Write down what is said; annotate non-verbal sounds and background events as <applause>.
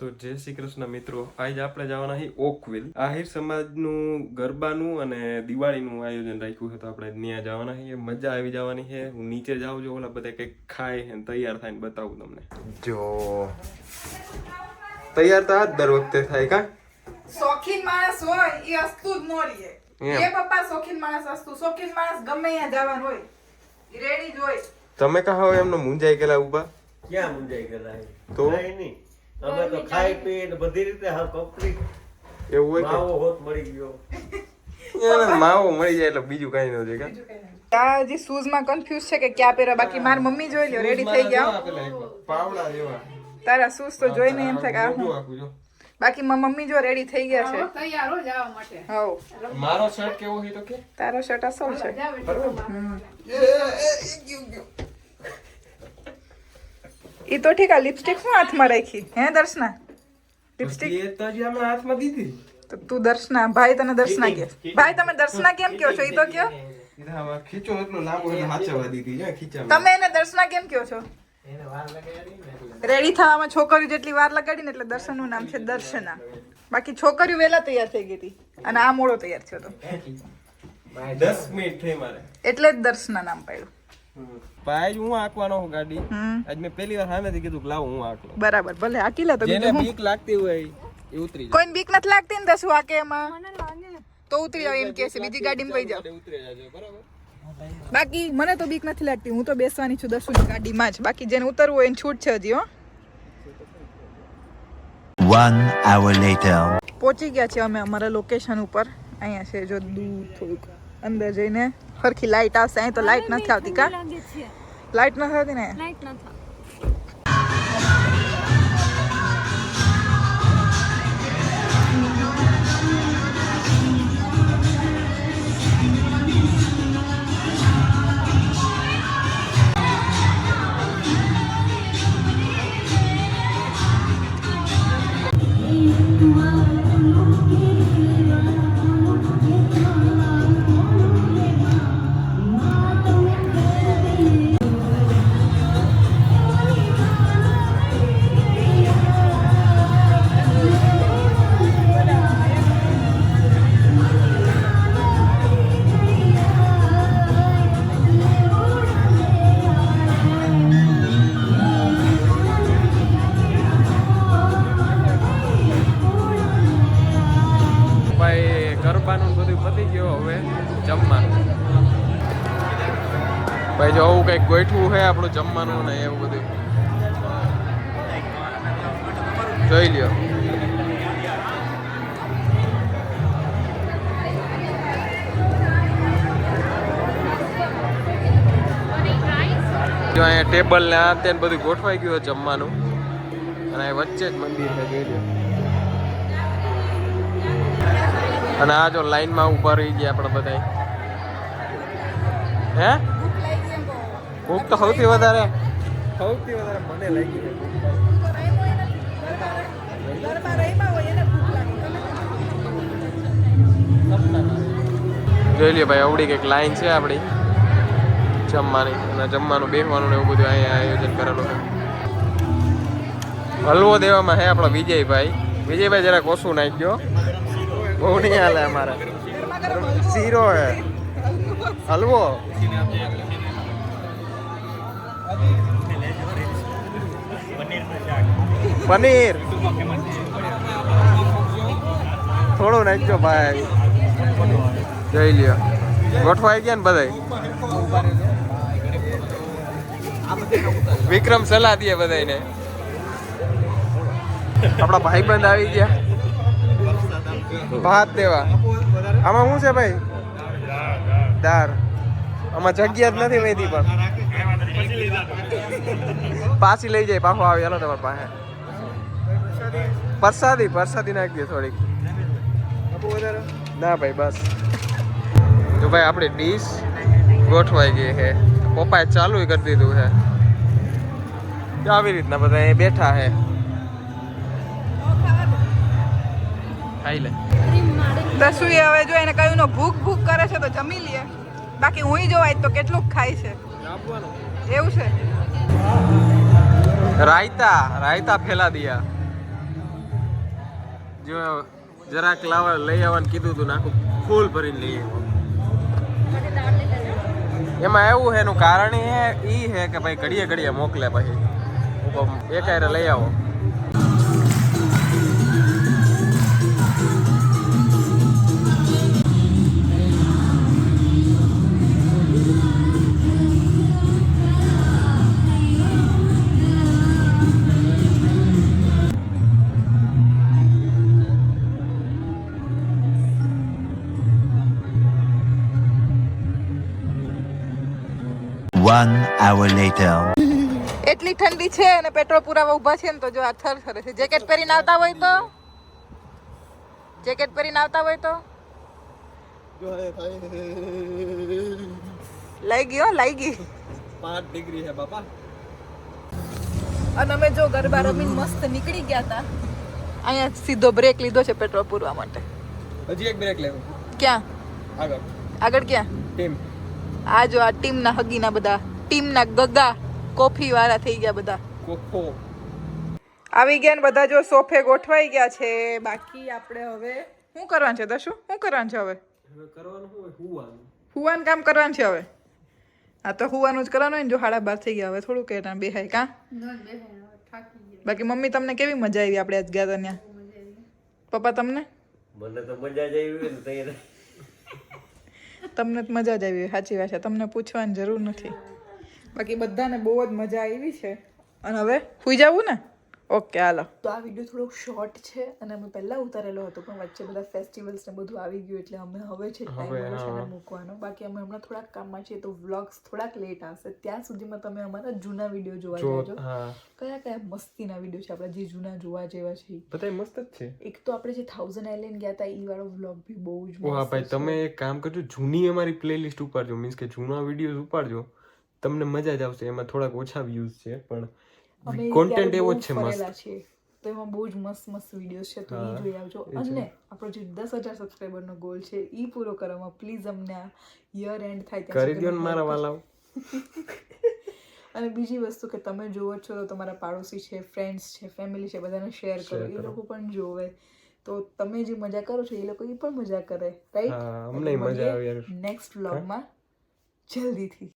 તો જય શ્રી કૃષ્ણ મિત્રો આજ આપણે જવાના છીએ ઓકવિલ. આહિર સમાજનું ગરબાનું અને દિવાળીનું આયોજન રાખ્યું છે તો આપણે ત્યાં જવાના છીએ મજા આવી જવાની છે હું નીચે જાઉં છું ઓલા બધા કંઈક ખાય અને તૈયાર ને બતાવું તમને. જો તૈયાર તો આજ દર વખતે થાય કા? શોખીન માણસ હોય એ અસ્તુ જ ન. એ પપ્પા શોખીન માણસ અસ્તુ. શોખીન માણસ ગમે ત્યાં જવાનું હોય. રેડી જ હોય. તમે કહા એમનો મુંજાઈ ગયેલા ઊભા? ક્યાં મુંજાઈ ગયેલા તો? નહીં. ખાઈ પી ને બધી રીતે હા કમ્પ્લીટ એવું હોય માવો હોત મળી ગયો. માવો મળી જાય એટલે બીજું કઈ ન જોઈએ કા? આ હજી શૂઝમાં કન્ફ્યુઝ છે કે ક્યાં પહેરવા બાકી મારી મમ્મી જોઈ લ્યો રેડી થઈ ગયા પાવડા જેવા. તારા શૂઝ તો જોઈને એમ થાય કે હું આખું બાકી મમ્મી જો રેડી થઈ ગયા છે. તૈયાર હો જવા માટે. હવ. મારો શર્ટ કેવો હે તો કે? તારો શર્ટ અસલ છે. ઈ તો ઠીક આ લિપસ્ટિક શું હાથમાં રાખી? હે દર્શના? લિપસ્ટિક? એ તો જે હમણાં હાથમાં દીધી. તો તું દર્શના ભાઈ તને દર્શના કે? ભાઈ તમે દર્શના કેમ કહો છો? એ તો કયો? ખીચો એટલો લાંબો એટલે હાચવા દીધી છે ખીચા તમે એને દર્શના કેમ કહો છો? રેડી થવામાં છોકરીઓ જેટલી વાર લગાડી ને એટલે દર્શનનું નામ છે દર્શના. બાકી છોકરીઓ વહેલા તૈયાર થઈ ગઈ હતી અને આ મોડો તૈયાર થયો હતો. દસ મિનિટ થઈ મારે. એટલે જ દર્શના નામ પાડ્યું. પાય હું આંકવાનો હું ગાડી. આજ મેં પહેલી વાર સામેથી કીધું કે લાવ હું આંકલો. બરાબર ભલે હાકી લે તો જેને બીક લાગતી હોય એ ઉતરી જાય. કોઈને બીક નથી લાગતી ને તો શું આકે એમાં? તો ઉતરી જાવ એમ કે છે બીજી ગાડીમાં વહી જાવ ઉતરી જાજો બરાબર. બાકી મને તો બીક નથી લાગતી હું તો બેસવાની છું દસુની ગાડીમાં જ. બાકી જેને ઉતરવું હોય એને છૂટ છે હજી હો. One hour later. પહોંચી ગયા છે અમે અમારા લોકેશન ઉપર. અહીંયા છે જો દૂર થોડુંક. અંદર જઈને સરખી લાઈટ આવશે. અહીં તો લાઈટ નથી આવતી કા? લાઈટ નથી આવતી ને? ભાઈ કંઈક ગોઠવું છે આપણું જમવાનું ને એવું બધું. જોઈ લ્યો. જો અહીંયા ટેબલ ને આ તે બધું ગોઠવાઈ ગયું જમવાનું. અને વચ્ચે જ મંદિર છે, જોઈ લ્યો. અને આ જો લાઈનમાં ઊભા રહી ગયા આપણે બધા હે? ભૂખ તો સૌથી વધારે. સૌથી વધારે મને લાગી જોઈ લ્યો ભાઈ અવડી કંઈક લાઈન છે આપણી. જમવાની. અને જમવાનું બેસવાનું ને એવું બધું અહીંયા આયોજન કરેલું છે. હલવો દેવામાં હે આપણો વિજયભાઈ. વિજયભાઈ જરાક ઓછું નાખ્યો. બહુ નહીં હાલે અમારે. શીરો હે. હલવો. પનીર. થોડું નાખજો ભાઈ. જઈ લ્યો. ગોઠવાઈ ગયા ને બધાય. વિક્રમ સલાહ દે બધાને આપણા ભાઈબંધ આવી ગયા. ભાત દેવા. આમાં શું છે ભાઈ? દાળ. આમાં જગ્યા જ નથી વહેતી પણ. પાછી લઈ જાય, પાછો આવી, હાલો તમારી પાસે. પરસાદી પરસાદી નાખી દે થોડીક. ના ભાઈ, બસ. જો ભાઈ, આપણી ડીશ ગોઠવાઈ ગઈ છે. પપ્પાએ ચાલુ કરી દીધું છે. આવી રીતના બધા એ બેઠા છે. ખાઈ લે. દસુએ હવે જો એને કહ્યું ભૂખ ભૂખ કરે છે તો જમી લે. બાકી હું જોવાય તો કેટલું ખાય છે. એવું છે. રાયતા રાયતા ફેલા દિયા. જો જરાક લાવવા લઈ આવવાનું કીધું હતું નાખું ફૂલ ભરીને લઈએ એમાં એવું છે, એનું કારણ એ ઈ છે કે ભાઈ ઘડીએ ઘડીએ મોકલે પછી. એક હારે લઈ આવો. One hour later. એટલી ઠંડી છે અને પેટ્રોલ પુરાવા ઊભા છે ને તો જો આ થર થરે છે. જેકેટ પહેરીને આવતા હોય તો? જેકેટ પહેરીને આવતા હોય તો? લઈ ગયો લઈ ગઈ. પાંચ ડિગ્રી છે બાપા. અને અમે જો ગરબા રમીને મસ્ત નીકળી ગયા હતા અહીંયા સીધો બ્રેક લીધો છે પેટ્રોલ પૂરવા માટે. હજી એક બ્રેક લેવો. ક્યાં? આગળ. આગળ ક્યાં? ટીમ આ જો આ ટીમના હગીના બધા ટીમના ગગા કોફી વાળા થઈ ગયા બધા. કોકો આવી ગયા ને બધા જો સોફે ગોઠવાઈ ગયા છે. બાકી આપણે હવે શું કરવાનું છે દશુ? શું કરવાનું છે હવે? હવે કરવાનું શું હોય? હુવાનું. હુવાનું કામ કરવાનું છે હવે? આ તો હુવાનું જ કરવાનું હોય ને જો હાડા બાર થઈ ગયા. હવે થોડું કે બેહાય કા? બાકી મમ્મી તમને કેવી મજા આવી આપણે આજ ગયા ત્યાં પપ્પા તમને? મને તો મજા જ આવી તમને જ મજા જ આવી સાચી વાત છે. તમને પૂછવાની જરૂર નથી. બાકી બધાને બહુ જ મજા આવી છે. અને હવે સુઈ જવું ને? ઓકે હાલો. તો આ વીડિયો થોડોક શોર્ટ છે અને અમે પહેલા ઉતારેલો હતો પણ વચ્ચે બધા ફેસ્ટિવલ્સ ને બધું આવી ગયું એટલે અમે હવે છે ટાઈમ મળ્યો છે ને મૂકવાનો. બાકી અમે હમણાં થોડાક કામમાં છીએ તો વ્લોગ્સ થોડાક લેટ આવશે. ત્યાં સુધીમાં તમે અમારા જૂના વીડિયો જોવા જજો. કયા કયા મસ્તીના વીડિયો છે આપણા? જે જૂના જોવા જેવા છે બધા બધાય મસ્ત જ છે. એક તો આપણે જે થાઉઝન્ડ આઈલેન્ડ ગયા હતા એ વાળો વ્લોગ બી બહુ જ હા મસ્ત ભાઈ તમે એક કામ કરજો જૂની અમારી પ્લેલિસ્ટ ઉપાડજો. મીન્સ કે જૂના વિડીયોઝ ઉપાડજો. તમને મજા જ આવશે. એમાં થોડાક ઓછા વ્યૂઝ છે પણ કોન્ટેન્ટ એવો છે મસ્ત. તો એમાં બહુ જ મસ્ત મસ્ત વિડીયોઝ છે તો એ જોઈ આવજો. અને આપણો જે દસ હજાર સબસ્ક્રાઈબરનો ગોલ છે એ પૂરો કરવામાં પ્લીઝ અમને આ યર એન્ડ થાય કરી દો ને મારા વાલાઓ. <laughs> અને બીજી વસ્તુ કે તમે જોવો છો તો તમારા પાડોશી છે ફ્રેન્ડ્સ છે ફેમિલી છે બધાને શેર કરો. એ લોકો પણ જોવે. તો તમે જે મજા કરો છો એ લોકો એ પણ મજા કરે. રાઈટ અમને મજા આવે. નેક્સ્ટ વ્લોગમાં જલ્દીથી.